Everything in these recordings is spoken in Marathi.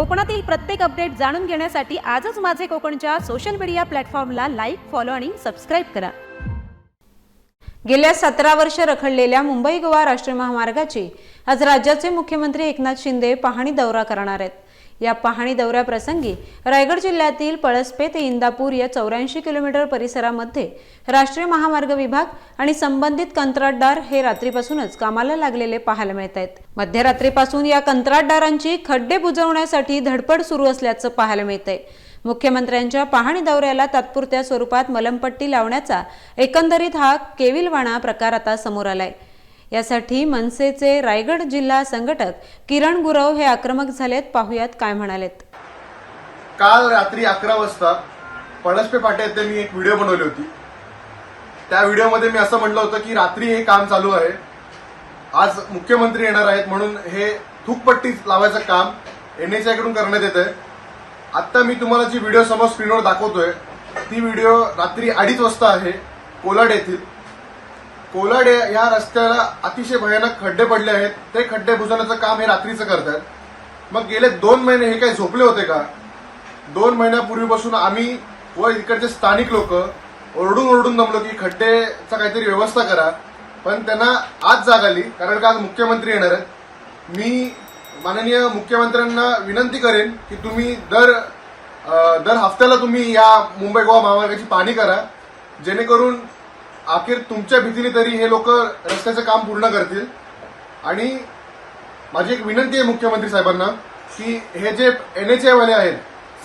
कोकणातील प्रत्येक अपडेट जाणून घेण्यासाठी आजच माझे कोकणच्या सोशल मीडिया प्लॅटफॉर्मला लाईक फॉलो आणि सबस्क्राईब करा. गेल्या सतरा वर्ष रखडलेल्या मुंबई गोवा राष्ट्रीय महामार्गाची आज राज्याचे मुख्यमंत्री एकनाथ शिंदे पाहणी दौरा करणार आहेत. या पाहणी दौऱ्याप्रसंगी रायगड जिल्ह्यातील पळसपे ते इंदापूर या चौऱ्याऐंशी किलोमीटर परिसरामध्ये राष्ट्रीय महामार्ग विभाग आणि संबंधित कंत्राटदार हे रात्रीपासूनच कामाला लागलेले पाहायला मिळत आहेत मध्यरात्रीपासून या कंत्राटदारांची खड्डे बुजवण्यासाठी धडपड सुरू असल्याचं पाहायला मिळतंय. मुख्यमंत्र्यांच्या पाहणी दौऱ्याला तात्पुरत्या स्वरूपात मलमपट्टी लावण्याचा एकंदरीत हा केविलवाणा प्रकार आता समोर आलाय. यासाठी मनसेचे रायगड जिल्हा संघटक किरण गुरव हे आक्रमक झालेत. पाहुयात काय म्हणालेत. काल रात्री अकरा वाजता पळसपे पाटे येथे मी एक व्हिडिओ बनवली होती. त्या व्हिडिओमध्ये मी असं म्हणलं होतं की रात्री हे काम चालू आहे. आज मुख्यमंत्री येणार आहेत म्हणून हे थुकपट्टी लावायचं काम एनएचआयकडून करण्यात येत आहे आत्ता मी तुम्हाला जी व्हिडिओ समोर स्क्रीनवर दाखवतोय ती व्हिडिओ रात्री अडीच वाजता आहे कोलाड येथील. कोलाड या रस्त्याला अतिशय भयानक खड्डे पडले आहेत. ते खड्डे बुजवण्याचं काम हे रात्रीचं करतात. मग गेले दोन महिने हे काही झोपले होते का? दोन महिन्यापूर्वीपासून आम्ही व इकडचे स्थानिक लोक ओरडून ओरडून दमलो की खड्डेचा काहीतरी व्यवस्था करा. पण त्यांना आज जाग आली कारण का आज मुख्यमंत्री येणार आहेत. मी माननीय मुख्यमंत्र्यांना विनंती करेन की तुम्ही दर दर हफ्त्याला तुम्ही या मुंबई गोवा महामार्गाची पाहणी करा. जेणेकरून अखेर तुमच्या भीतीने तरी हे लोक रस्त्याचं काम पूर्ण करतील. आणि माझी एक विनंती आहे मुख्यमंत्री साहेबांना की हे जे एनएचए वाले आहेत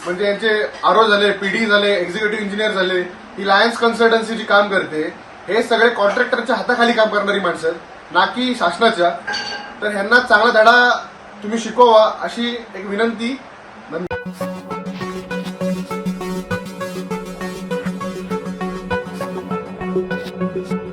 म्हणजे यांचे आरो झाले पीडी झाले एक्झिक्युटिव्ह इंजिनियर झाले ही लायन्स कन्सल्टन्सी जी काम करते हे सगळे कॉन्ट्रॅक्टरच्या हाताखाली काम करणारी माणसं ना की शासनाच्या. तर ह्यांना चांगला धडा तुम्ही शिकवा अशी एक विनंती. धन्यवाद. Bye.